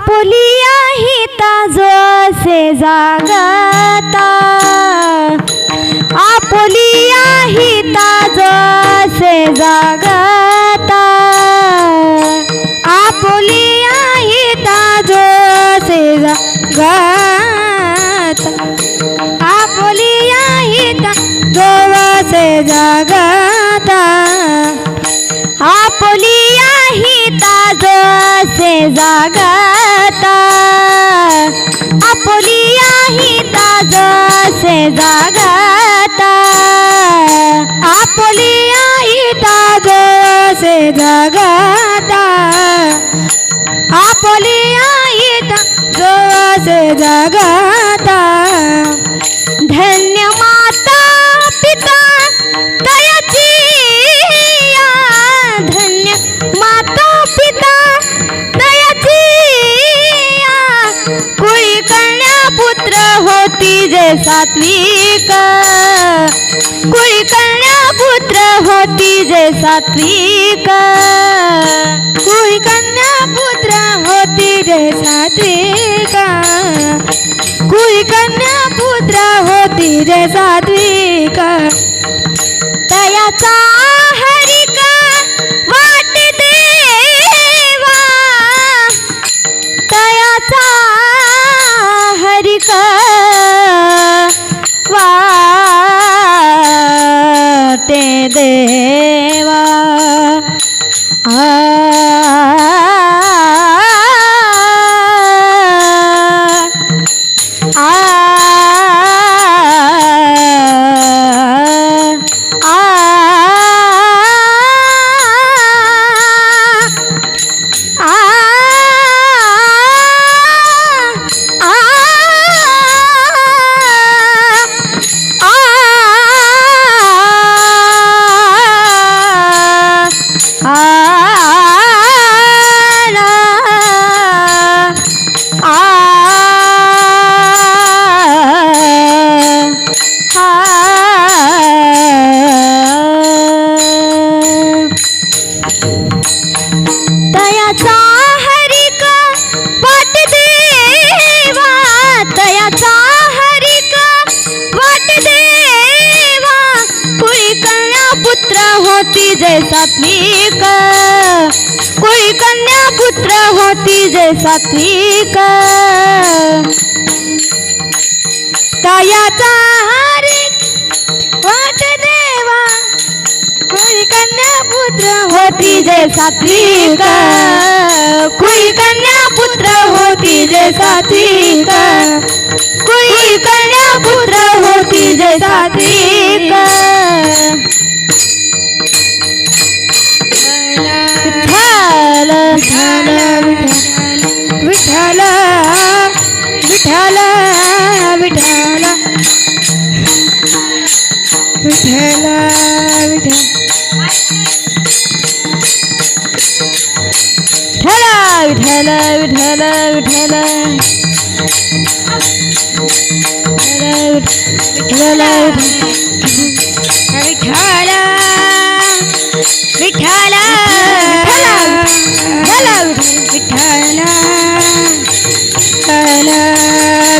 आपली आहे ताजो असे जागता। आपली आहे ताजो असे जागता। आपली आहे ताजो असे जागता। आपली आहे ताजो असे जागता। आपली आहे ताजो से जाग जगाता आपली आई ताजसे जगाता आपली आई ताजसे जगाता सात्विक. कुळी कन्या पुत्र होती जे सात्विक. कुळी कन्या पुत्र होती जे सात्विक. कुळी कन्या पुत्र होती रे सात्विक. तयाचा हरिका दे सात्विक। कुळी कन्या पुत्र होती जय सात्विक। तायाचा हरिक वाट देवा। कुळी कन्या पुत्र होती जय सात्विक। कुळी कन्या पुत्र होती जय सात्विक। कुळी कन्या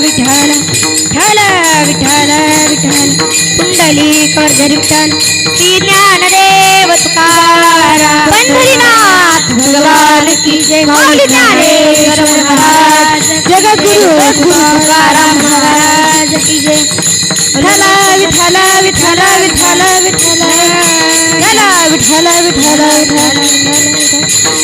विठ्ठल विठ्ठल विठ्ठल विठ्ठल कुंडली कर्ज श्री ज्ञानदेव तुकारा पंढरीनाथ भगवान की जय माऊली ज्ञानेश्वर महाराज। जगद्गुरु गुरु। तुकाराम महाराज की जय। विठ्ठल विठ्ठल विठ्ठल विठ्ठल विठ्ठल विठ्ठल विठ्ठल विठ्ठल विठ्ठल